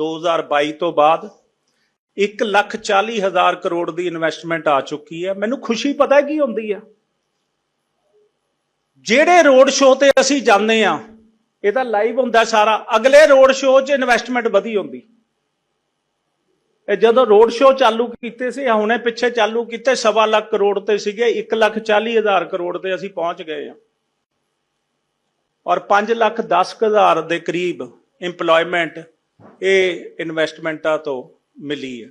2022 ਤੋਂ ਬਾਅਦ 1 ਲੱਖ 40 ਹਜ਼ਾਰ ਕਰੋੜ ਦੀ ਇਨਵੈਸਟਮੈਂਟ ਆ ਚੁੱਕੀ ਹੈ। ਮੈਨੂੰ ਖੁਸ਼ੀ ਪਤਾ ਕੀ ਹੁੰਦੀ ਆ? ਜਿਹੜੇ ਰੋਡ ਸ਼ੋਅ ਤੇ ਅਸੀਂ ਜਾਂਦੇ ਆ ਇਹ ਤਾਂ ਲਾਈਵ ਹੁੰਦਾ ਸਾਰਾ। ਅਗਲੇ ਰੋਡ ਸ਼ੋਅ 'ਚ ਇਨਵੈਸਟਮੈਂਟ ਵਧੀ ਹੁੰਦੀ। ਇਹ ਜਦੋਂ ਰੋਡ ਸ਼ੋਅ ਚਾਲੂ ਕੀਤੇ ਸੀ ਹੁਣੇ ਪਿੱਛੇ ਚਾਲੂ ਕੀਤੇ, ਸਵਾ ਲੱਖ ਕਰੋੜ ਤੇ ਸੀਗੇ 1 ਲੱਖ 40 ਹਜ਼ਾਰ ਕਰੋੜ ਤੇ ਅਸੀਂ ਪਹੁੰਚ ਗਏ ਆ। ਔਰ 5 ਲੱਖ 10 ਹਜ਼ਾਰ ਦੇ ਕਰੀਬ EMPLOYMENT ਇਹ ਇਨਵੈਸਟਮੈਂਟਾਂ ਤੋਂ ਮਿਲੀ ਹੈ।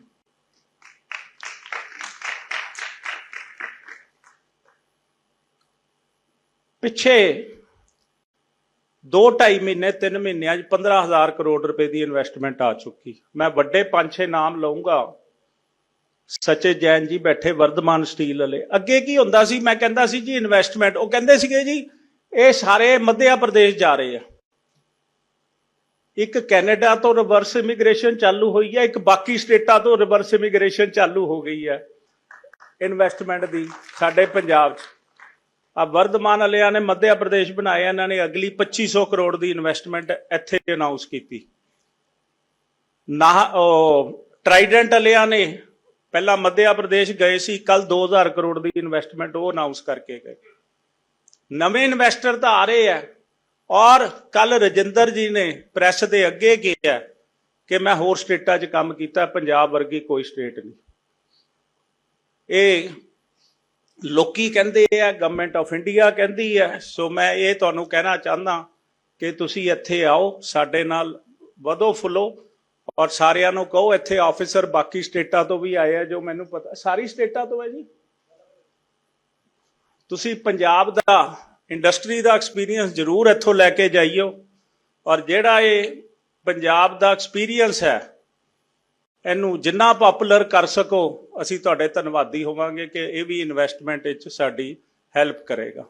ਪਿੱਛੇ 2.5 ਮਹੀਨੇ 3 ਮਹੀਨਿਆਂ 'ਚ 15000 ਕਰੋੜ ਰੁਪਏ ਦੀ ਇਨਵੈਸਟਮੈਂਟ ਆ ਚੁੱਕੀ। ਮੈਂ ਵੱਡੇ 5-6 ਨਾਮ ਲਵਾਂਗਾ ਸਚੇ ਜੈਨ ਜੀ ਬੈਠੇ, ਵਰਧਮਾਨ ਸਟੀਲ ਵਾਲੇ। ਅੱਗੇ ਕੀ ਹੁੰਦਾ ਸੀ? ਮੈਂ ਕਹਿੰਦਾ ਸੀ ਜੀ ਇਨਵੈਸਟਮੈਂਟ ਉਹ ਕਹਿੰਦੇ ਸੀਗੇ ਜੀ, ਇਹ ਸਾਰੇ ਮੱਧਿਆ ਪ੍ਰਦੇਸ਼ ਜਾ ਰਹੇ ਆ। ਇੱਕ ਕੈਨੇਡਾ ਤੋਂ ਰਿਵਰਸ ਇਮੀਗ੍ਰੇਸ਼ਨ ਚਾਲੂ ਹੋਈ ਹੈ, ਇੱਕ ਬਾਕੀ ਸਟੇਟਾਂ ਤੋਂ ਰਿਵਰਸ ਇਮੀਗ੍ਰੇਸ਼ਨ ਚਾਲੂ ਹੋ ਗਈ ਹੈ ਇਨਵੈਸਟਮੈਂਟ ਦੀ ਸਾਡੇ ਪੰਜਾਬ 'ਚ। ਆ ਵਰਧਮਾਨ ਵਾਲਿਆਂ ਨੇ ਮੱਧਿਆ ਪ੍ਰਦੇਸ਼ ਬਣਾਇਆ, ਇਹਨਾਂ ਨੇ ਅਗਲੀ 2500 ਕਰੋੜ ਦੀ ਇਨਵੈਸਟਮੈਂਟ ਇੱਥੇ ਅਨਾਉਂਸ ਕੀਤੀ। ਨਾ ਉਹ ਟਰਾਈਡੈਂਟ ਵਾਲਿਆਂ ਨੇ ਪਹਿਲਾਂ ਮੱਧਿਆ ਪ੍ਰਦੇਸ਼ ਗਏ ਸੀ ਕੱਲ 2000 ਕਰੋੜ ਦੀ ਇਨਵੈਸਟਮੈਂਟ ਉਹ ਅਨਾਉਂਸ ਕਰਕੇ ਗਏ। ਨਵੇਂ ਇਨਵੈਸਟਰ ਤਾਂ ਆ ਰਹੇ ਆ ਔਰ ਕੱਲ ਰਜਿੰਦਰ ਜੀ ਨੇ ਪ੍ਰੈਸ ਦੇ ਅੱਗੇ ਕਿਹਾ ਕਿ ਮੈਂ ਹੋਰ ਸਟੇਟਾਂ 'ਚ ਕੰਮ ਕੀਤਾ, ਪੰਜਾਬ ਵਰਗੀ ਕੋਈ ਸਟੇਟ ਨਹੀਂ। ਇਹ ਲੋਕੀ ਕਹਿੰਦੇ ਆ ਗਵਰਨਮੈਂਟ ਆਫ ਇੰਡੀਆ ਕਹਿੰਦੀ ਹੈ ਸੋ ਮੈਂ ਇਹ ਤੁਹਾਨੂੰ ਕਹਿਣਾ ਚਾਹੁੰਦਾ ਕਿ ਤੁਸੀਂ ਇੱਥੇ ਆਓ, ਸਾਡੇ ਨਾਲ ਵਧੋ ਫੁੱਲੋ ਔਰ ਸਾਰਿਆਂ ਨੂੰ ਕਹੋ, ਇੱਥੇ ਆਫੀਸਰ ਬਾਕੀ ਸਟੇਟਾਂ ਤੋਂ ਵੀ ਆਏ ਆ ਜੋ ਮੈਨੂੰ ਪਤਾ। ਸਾਰੀ ਸਟੇਟਾਂ ਤੋਂ ਹੈ ਜੀ। ਤੁਸੀਂ ਪੰਜਾਬ ਦਾ ਇੰਡਸਟਰੀ ਦਾ ਐਕਸਪੀਰੀਅੰਸ ਜ਼ਰੂਰ ਇੱਥੋਂ ਲੈ ਕੇ ਜਾਈਓ। ਔਰ ਜਿਹੜਾ ਇਹ ਪੰਜਾਬ ਦਾ ਐਕਸਪੀਰੀਅੰਸ ਹੈ, ਇਹਨੂੰ ਜਿੰਨਾ ਪਪੂਲਰ ਕਰ ਸਕੋ, ਅਸੀਂ ਤੁਹਾਡੇ ਧੰਨਵਾਦੀ ਹੋਵਾਂਗੇ ਕਿ ਇਹ ਵੀ ਇਨਵੈਸਟਮੈਂਟ ਵਿੱਚ ਸਾਡੀ ਹੈਲਪ ਕਰੇਗਾ।